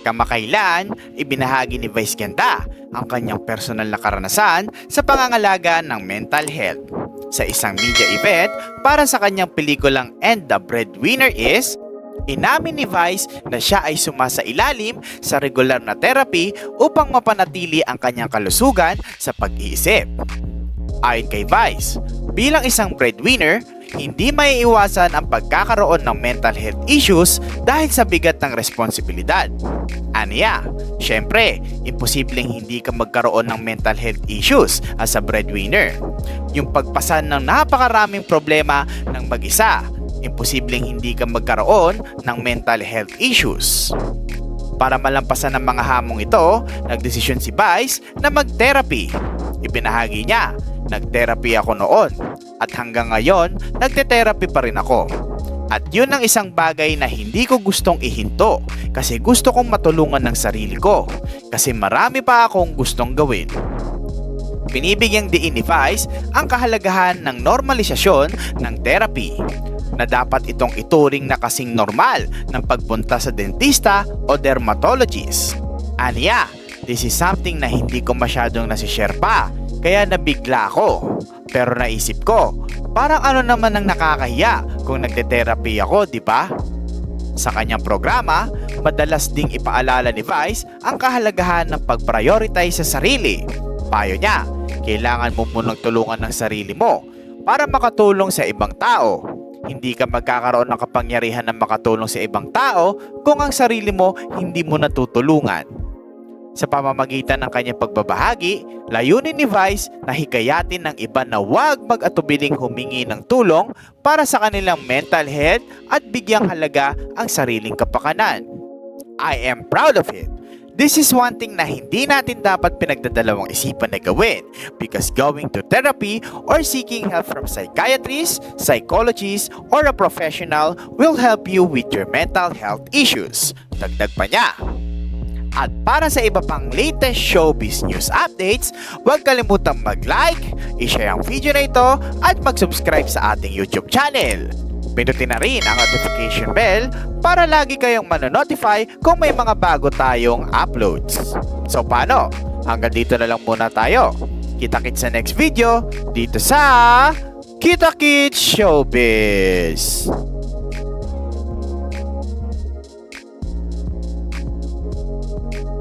Kamakailan, ibinahagi ni Vice Ganda ang kanyang personal na karanasan sa pangangalaga ng mental health sa isang media event para sa kanyang pelikulang And the Breadwinner is Inamin ni Vice na siya ay sumasa ilalim sa regular na therapy upang mapanatili ang kanyang kalusugan sa pag-iisip. Ayon kay Vice, bilang isang breadwinner, hindi may iwasan ang pagkakaroon ng mental health issues dahil sa bigat ng responsibilidad. Aniya, syempre, imposibleng hindi ka magkaroon ng mental health issues as a breadwinner. Yung pagpasan ng napakaraming problema ng mag-isa, imposibleng hindi ka magkaroon ng mental health issues. Para malampasan ang mga hamong ito, nagdesisyon si Vice na mag-therapy. Ibinahagi niya, nag-therapy ako noon at hanggang ngayon, nagte-therapy pa rin ako. At yun ang isang bagay na hindi ko gustong ihinto kasi gusto kong matulungan ng sarili ko kasi marami pa akong gustong gawin. Binibigyang diin ni Vice ang kahalagahan ng normalisasyon ng therapy na dapat itong ituring na kasing normal ng pagpunta sa dentista o dermatologist. Aniya, this is something na hindi ko masyadong nasishare pa, kaya nabigla ako. Pero naisip ko, parang ano naman ang nakakahiya kung nagte-therapy ako, di ba? Sa kanyang programa, madalas ding ipaalala ni Vice ang kahalagahan ng pag-prioritize sa sarili. Payo niya, kailangan mo munang tulungan ng sarili mo para makatulong sa ibang tao. Hindi ka magkakaroon ng kapangyarihan na makatulong sa ibang tao kung ang sarili mo hindi mo natutulungan. Sa pamamagitan ng kanyang pagbabahagi, layunin ni Vice na hikayatin ng iba na huwag mag-atubiling humingi ng tulong para sa kanilang mental health at bigyang halaga ang sariling kapakanan. I am proud of it. This is one thing na hindi natin dapat pinagdadalawang isipan na gawin because going to therapy or seeking help from psychiatrist, psychologist, or a professional will help you with your mental health issues. Dagdag pa niya. At para sa iba pang latest showbiz news updates, huwag kalimutang mag-like, i-share ang video na ito at mag-subscribe sa ating YouTube channel. Pindutin na rin ang notification bell para lagi kayong manonotify kung may mga bago tayong uploads. So paano? Hanggang dito na lang muna tayo. Kita-kits sa next video dito sa Kita Kids Showbiz.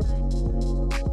Bye.